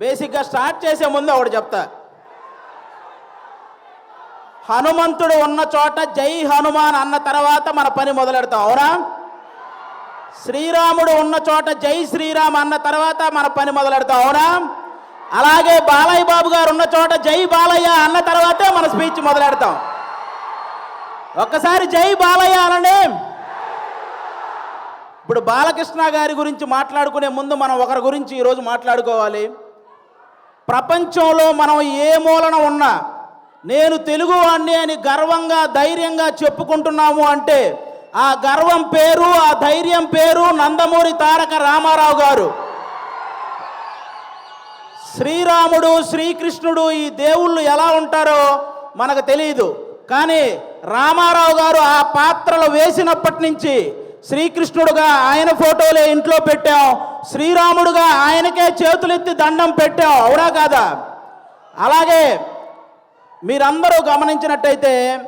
బేసిక్గా స్టార్ట్ చేసే ముందు ఒకటి చెప్తా. హనుమంతుడు ఉన్న చోట జై హనుమాన్ అన్న తర్వాత మన పని మొదలెడతాం అవునా? శ్రీరాముడు ఉన్న చోట జై శ్రీరామ్ అన్న తర్వాత మన పని మొదలెడతాం అవునా? అలాగే బాలయ్య బాబు గారు ఉన్న చోట జై బాలయ్య అన్న తర్వాతే మన స్పీచ్ మొదలెడతాం. ఒక్కసారి జై బాలయ్య అనండి. ఇప్పుడు బాలకృష్ణ గారి గురించి మాట్లాడుకునే ముందు మనం ఒకరి గురించి ఈరోజు మాట్లాడుకోవాలి. ప్రపంచంలో మనం ఏ మూలన ఉన్నా నేను తెలుగువాణ్ణి అని గర్వంగా ధైర్యంగా చెప్పుకుంటున్నాము అంటే ఆ గర్వం పేరు ఆ ధైర్యం పేరు నందమూరి తారక రామారావు గారు. శ్రీరాముడు శ్రీకృష్ణుడు ఈ దేవుళ్ళు ఎలా ఉంటారో మనకు తెలియదు కానీ రామారావు గారు ఆ పాత్రలు వేసినప్పటి నుంచి శ్రీకృష్ణుడుగా ఆయన ఫోటోలే ఇంట్లో పెట్టాం. శ్రీరాముడుగా ఆయనకే చేతులెత్తి దండం పెట్టాం. అవునా కాదా? అలాగే మీరందరూ గమనించినట్టయితే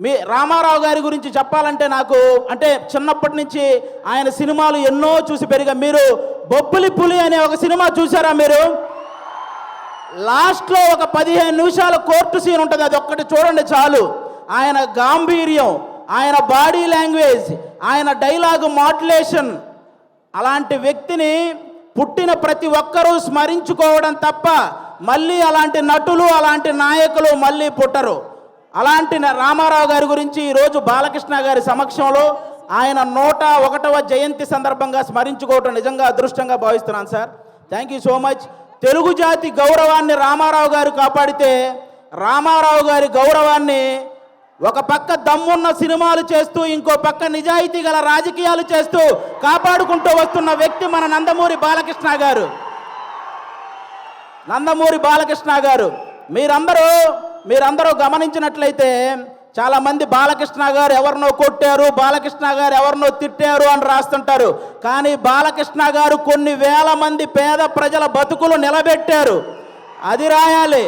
మీ రామారావు గారి గురించి చెప్పాలంటే నాకు అంటే చిన్నప్పటి నుంచి ఆయన సినిమాలు ఎన్నో చూసి పెరిగా. మీరు బొబ్బులి పులి అనే ఒక సినిమా చూసారా మీరు? లాస్ట్లో ఒక పదిహేను నిమిషాల కోర్టు సీన్ ఉంటుంది. అది ఒక్కటి చూడండి చాలు. ఆయన గాంభీర్యం. ఆయన బాడీ లాంగ్వేజ్ ఆయన డైలాగ్ మాడ్యులేషన్ అలాంటి వ్యక్తిని పుట్టిన ప్రతి ఒక్కరూ స్మరించుకోవడం తప్ప మళ్ళీ అలాంటి నటులు అలాంటి నాయకులు మళ్ళీ పుట్టరు. అలాంటి న- రామారావు గారి గురించి ఈరోజు బాలకృష్ణ గారి సమక్షంలో ఆయన నూట ఒకటవ జయంతి సందర్భంగా స్మరించుకోవటం నిజంగా అదృష్టంగా భావిస్తున్నాను sir. Thank you so much. Telugu జాతి గౌరవాన్ని రామారావు గారు కాపాడితే రామారావు గారి గౌరవాన్ని ఒక పక్క దమ్మున్న సినిమాలు చేస్తూ ఇంకో పక్క నిజాయితీ గల రాజకీయాలు చేస్తూ కాపాడుకుంటూ వస్తున్న వ్యక్తి మన నందమూరి బాలకృష్ణ గారు. నందమూరి బాలకృష్ణ గారు. మీరందరూ మీరందరూ గమనించినట్లయితే చాలామంది బాలకృష్ణ గారు ఎవరినో కొట్టారు బాలకృష్ణ గారు ఎవరినో తిట్టారు అని రాస్తుంటారు. కానీ బాలకృష్ణ గారు కొన్ని వేల మంది పేద ప్రజల బతుకులు నిలబెట్టారు. అది రాయాలి.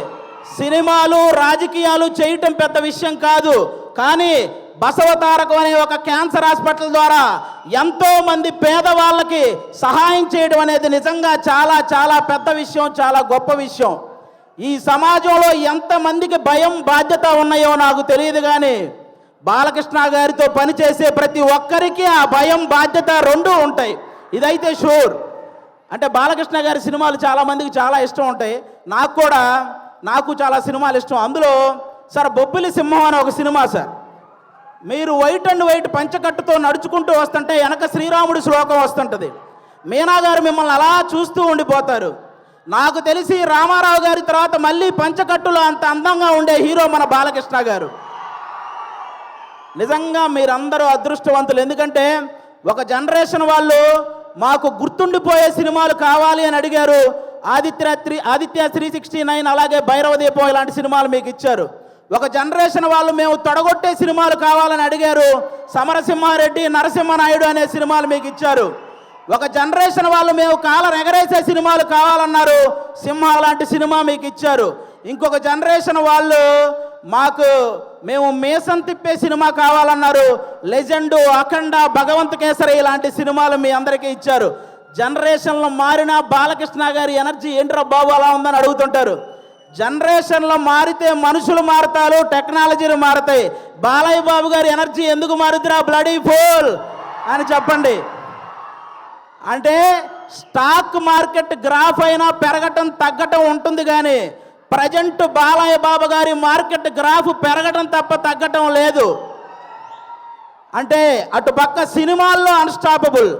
సినిమాలు రాజకీయాలు చేయటం పెద్ద విషయం కాదు. కానీ బసవతారకం అనే ఒక క్యాన్సర్ హాస్పిటల్ ద్వారా ఎంతో మంది పేదవాళ్ళకి సహాయం చేయడం అనేది నిజంగా చాలా చాలా పెద్ద విషయం చాలా గొప్ప విషయం. ఈ సమాజంలో ఎంతమందికి భయం బాధ్యత ఉన్నాయో నాకు తెలియదు కానీ బాలకృష్ణ గారితో పనిచేసే ప్రతి ఒక్కరికి ఆ భయం బాధ్యత రెండూ ఉంటాయి. ఇదైతే షూర్. అంటే బాలకృష్ణ గారి సినిమాలు చాలా మందికి చాలా ఇష్టం ఉంటాయి. నాకు కూడా నాకు చాలా సినిమాలు ఇష్టం. అందులో సార్ బొబ్బిలి సింహం అనే ఒక సినిమా సార్. మీరు వైట్ అండ్ వైట్ పంచకట్టుతో నడుచుకుంటూ వస్తుంటే వెనక శ్రీరాముడి శ్లోకం వస్తుంటుంది. మీనా గారు మిమ్మల్ని అలా చూస్తూ ఉండిపోతారు. నాకు తెలిసి రామారావు గారి తర్వాత మళ్ళీ పంచకట్టులో అంత అందంగా ఉండే హీరో మన బాలకృష్ణ గారు. నిజంగా మీరందరూ అదృష్టవంతులు. ఎందుకంటే ఒక జనరేషన్ వాళ్ళు మాకు గుర్తుండిపోయే సినిమాలు కావాలి అని అడిగారు. Aditya three Aditya three sixty nine అలాగే భైరవ దీపం ఇలాంటి సినిమాలు మీకు ఇచ్చారు. ఒక జనరేషన్ వాళ్ళు మేము తొడగొట్టే సినిమాలు కావాలని అడిగారు. సమరసింహారెడ్డి నరసింహనాయుడు అనే సినిమాలు మీకు ఇచ్చారు. ఒక జనరేషన్ వాళ్ళు మేము కాలం ఎగరేసే సినిమాలు కావాలన్నారు. సింహ లాంటి సినిమా మీకు ఇచ్చారు. ఇంకొక జనరేషన్ వాళ్ళు మాకు మేము మేసం తిప్పే సినిమా కావాలన్నారు. లెజెండు అఖండ భగవంత్ కేసరి ఇలాంటి సినిమాలు మీ అందరికీ ఇచ్చారు. జనరేషన్లో మారినా బాలకృష్ణ గారి ఎనర్జీ ఏంట్రా బాబు అలా ఉందని అడుగుతుంటారు. జనరేషన్లో మారితే మనుషులు మారతారు టెక్నాలజీలు మారుతాయి. బాలయ్య బాబు గారి ఎనర్జీ ఎందుకు మారుతురా బ్లడీ ఫోల్ అని చెప్పండి. అంటే స్టాక్ మార్కెట్ గ్రాఫ్ అయినా పెరగటం తగ్గటం ఉంటుంది కానీ ప్రజెంట్ బాలయ్య బాబు గారి మార్కెట్ గ్రాఫ్ పెరగటం తప్ప తగ్గటం లేదు. అంటే అటు పక్క సినిమాల్లో అన్స్టాపబుల్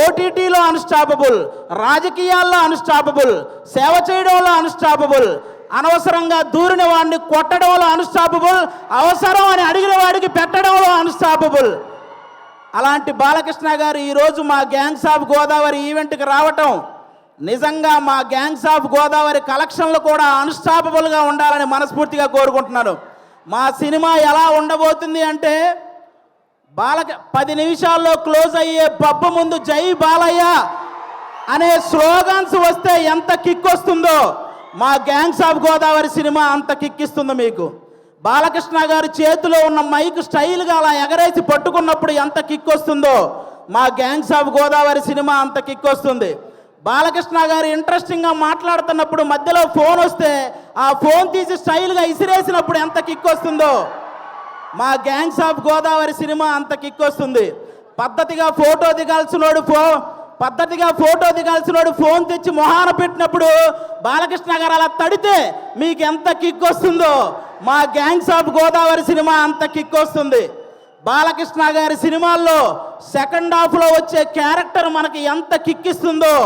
ఓటీటీలో అన్స్టాపబుల్ రాజకీయాల్లో అన్స్టాపబుల్ సేవ చేయడంలో అన్స్టాపబుల్ అనవసరంగా దూరిన వాడిని కొట్టడంలో అన్స్టాపబుల్ అవసరం అని అడిగిన వాడికి పెట్టడంలో అన్స్టాపబుల్. అలాంటి బాలకృష్ణ గారు ఈరోజు మా గ్యాంగ్స్ ఆఫ్ గోదావరి ఈవెంట్కి రావటం నిజంగా మా గ్యాంగ్స్ ఆఫ్ గోదావరి కలెక్షన్లు కూడా అన్స్టాపబుల్గా ఉండాలని మనస్ఫూర్తిగా కోరుకుంటున్నాను. మా సినిమా ఎలా ఉండబోతుంది అంటే బాలక పది నిమిషాల్లో క్లోజ్ అయ్యే పబ్బు ముందు జై బాలయ్య అనే స్లోగన్స్ వస్తే ఎంత కిక్ వస్తుందో మా గ్యాంగ్స్ ఆఫ్ గోదావరి సినిమా అంత కిక్ ఇస్తుంది మీకు. బాలకృష్ణ గారి చేతిలో ఉన్న మైక్ స్టైల్గా అలా ఎగరేసి పట్టుకున్నప్పుడు ఎంత కిక్ వస్తుందో మా గ్యాంగ్స్ ఆఫ్ గోదావరి సినిమా అంత కిక్ వస్తుంది. బాలకృష్ణ గారు ఇంట్రెస్టింగ్గా మాట్లాడుతున్నప్పుడు మధ్యలో ఫోన్ వస్తే ఆ ఫోన్ తీసి స్టైల్గా ఇసిరేసినప్పుడు ఎంత కిక్ వస్తుందో మా గ్యాంగ్స్ ఆఫ్ గోదావరి సినిమా అంత కిక్ వస్తుంది. పద్ధతిగా ఫోటో దిగాల్సినోడు ఫో పద్ధతిగా ఫోటో దిగాల్సినోడు ఫోన్ తెచ్చి మొహాన పెట్టినప్పుడు బాలకృష్ణ గారు అలా తడితే మీకు ఎంత కిక్ వస్తుందో. మా గ్యాంగ్స్ ఆఫ్ గోదావరి సినిమా అంత కిక్ వస్తుంది. బాలకృష్ణ గారి సినిమాల్లో సెకండ్ హాఫ్లో వచ్చే క్యారెక్టర్ మనకి ఎంత కిక్కిస్తుందో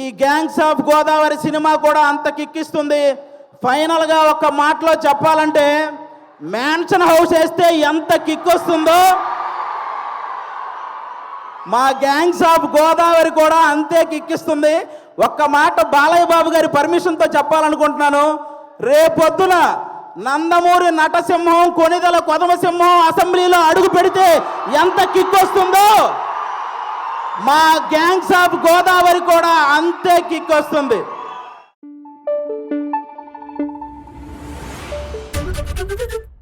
ఈ గ్యాంగ్స్ ఆఫ్ గోదావరి సినిమా కూడా అంత కిక్కిస్తుంది ఫైనల్గా ఒక మాటలో చెప్పాలంటే మ్యాన్షన్ హౌస్ వేస్తే ఎంత కిక్ వస్తుందో మా గ్యాంగ్స్ ఆఫ్ గోదావరి కూడా అంతే కిక్కిస్తుంది ఒక్క మాట బాలయ్య బాబు గారి పర్మిషన్తో చెప్పాలనుకుంటున్నాను రేపొద్దున నందమూరి నటసింహం కొనిదల కొదమసింహం అసెంబ్లీలో అడుగు పెడితే ఎంత కిక్ వస్తుందో మా గ్యాంగ్స్ ఆఫ్ గోదావరి కూడా అంతే కిక్ వస్తుంది Thank you.